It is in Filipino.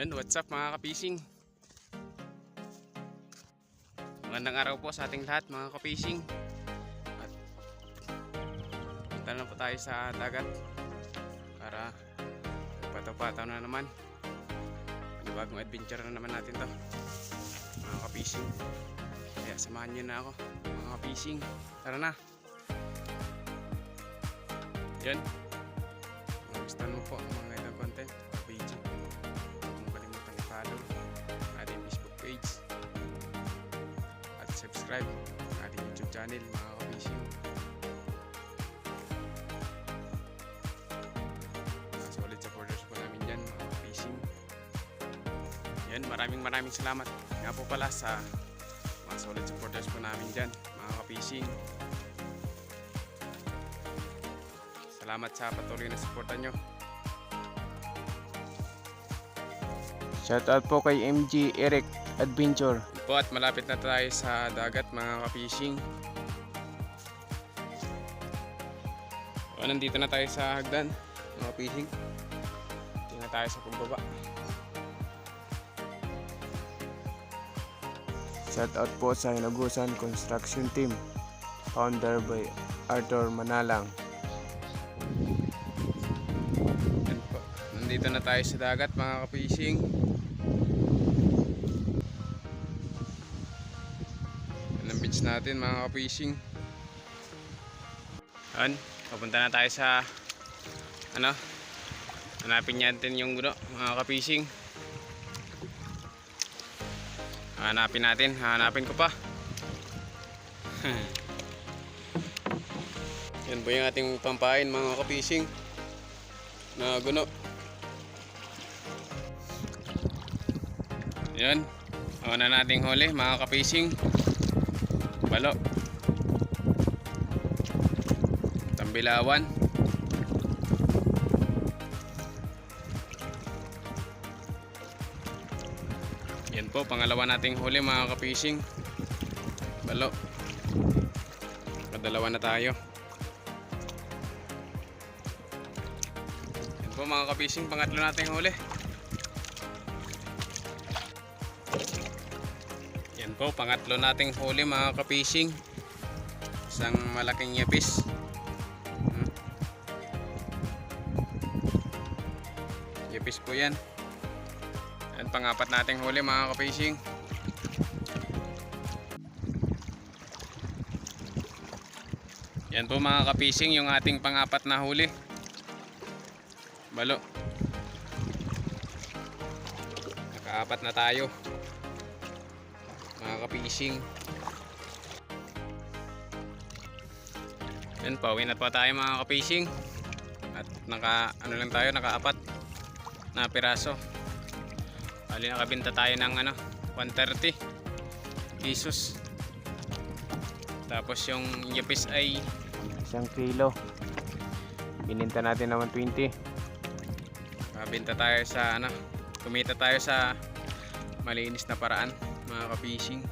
Yan, what's up mga kapising? Magandang araw po sa ating lahat mga kapising. At punta na po tayo sa dagat para pataw-pataw na naman. Bagong adventure na naman natin to mga kapising. Kaya samahan nyo na ako mga kapising. Tara na! Yan. Gusto mo po ang mga ganitong content, Subscribe ang ating YouTube channel, mga kabising. Mga solid supporters po namin dyan. Yan, maraming maraming salamat nga po pala sa mga solid supporters po namin dyan, mga kapising. Salamat sa patuloy na suporta nyo. Shoutout po kay MG Eric Adventure. Po at malapit na tayo sa dagat mga ka-fishing. O, nandito na tayo sa hagdan mga fishing. Hindi na tayo sa pagbaba. Shoutout po sa Hinagusan Construction Team. Founder by Arthur Manalang. Nandito na tayo sa dagat mga ka-fishing. Beach natin mga ka-fishing. Yan. Papunta na tayo sa ano hanapin natin yung guno mga ka-fishing. Hanapin natin. Hanapin ko pa. Yan po yung ating pampain mga ka-fishing na guno. Yan. Ako na nating huli mga ka-fishing. Balo. Tambilawan. Yan po, pangalawa nating huli mga ka-fishing. Balo. Kadalawa na tayo. Yan po mga ka-fishing, pangatlo nating huli. Yan po, pangatlo nating huli mga ka-fishing. Isang malaking yapis. Hmm. Yapis po yan. Yan pangapat nating huli mga ka-fishing. Yan po mga ka-fishing yung ating pangapat na huli. Balo. Nakaapat na tayo. Mga ka-fishing. Yan, pauwi na po tayo mga ka-fishing. At naka, ano lang tayo, nakaapat na piraso. Bali nakabenta tayo ng ano, 130 pesos. Tapos yung yapis ay Isang kilo. Bininta natin na 120. Mabenta tayo sa ano, kumita tayo sa malinis na paraan mga ka-fishing.